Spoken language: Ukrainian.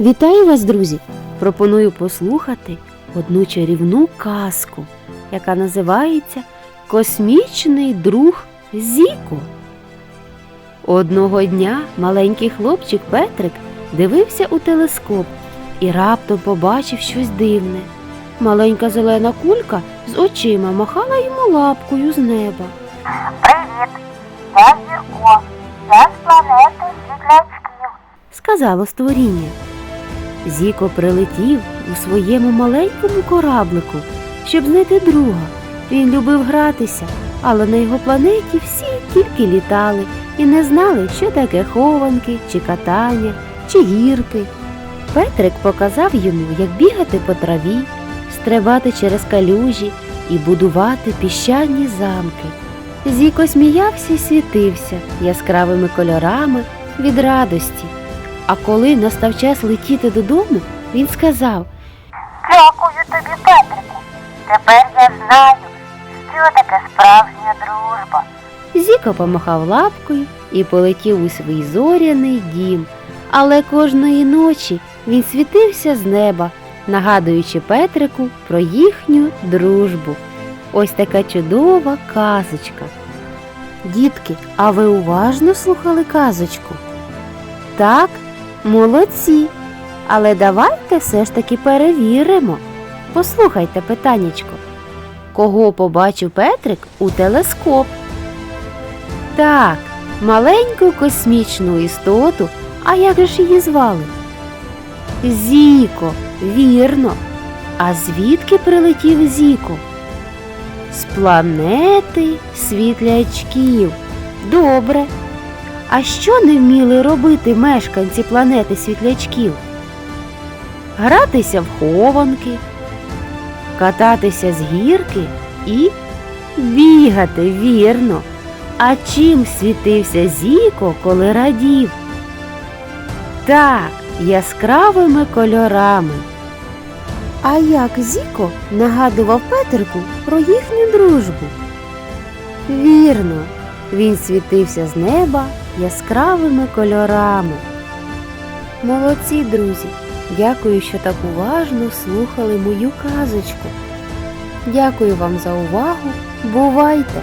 Вітаю вас, друзі! Пропоную послухати одну чарівну казку, яка називається Космічний друг Зіко. Одного дня маленький хлопчик Петрик дивився у телескоп і раптом побачив щось дивне. Маленька зелена кулька з очима махала йому лапкою з неба. Привіт, я Зірко. Я з планети світлячків. сказало створіння. Зіко прилетів у своєму маленькому кораблику, щоб знайти друга. Він любив гратися, але на його планеті всі тільки літали і не знали, що таке хованки, чи катання, чи гірки. Петрик показав йому, як бігати по траві, стрибати через калюжі і будувати піщані замки. Зіко сміявся і світився яскравими кольорами від радості. А коли настав час летіти додому, він сказав Дякую тобі, Петрику. Тепер я знаю, що таке справжня дружба. Зіко помахав лапкою і полетів у свій зоряний дім. Але кожної ночі він світився з неба, нагадуючи Петрику про їхню дружбу. Ось така чудова казочка. Дітки, а ви уважно слухали казочку? Так, молодці. Але давайте все ж таки перевіримо. Послухайте питаннячко. Кого побачив Петрик у телескоп? Так, маленьку космічну істоту, а як же ж її звали? Зіко, вірно. А звідки прилетів Зіко? З планети світлячків. Добре. А що не вміли робити мешканці планети світлячків? Гратися в хованки, кататися з гірки і бігати, вірно. А чим світився Зіко, коли радів? Так, яскравими кольорами. А як Зіко нагадував Петрику про їхню дружбу? Вірно, він світився з неба яскравими кольорами. Молодці, друзі! Дякую, що так уважно слухали мою казочку. Дякую вам за увагу. Бувайте!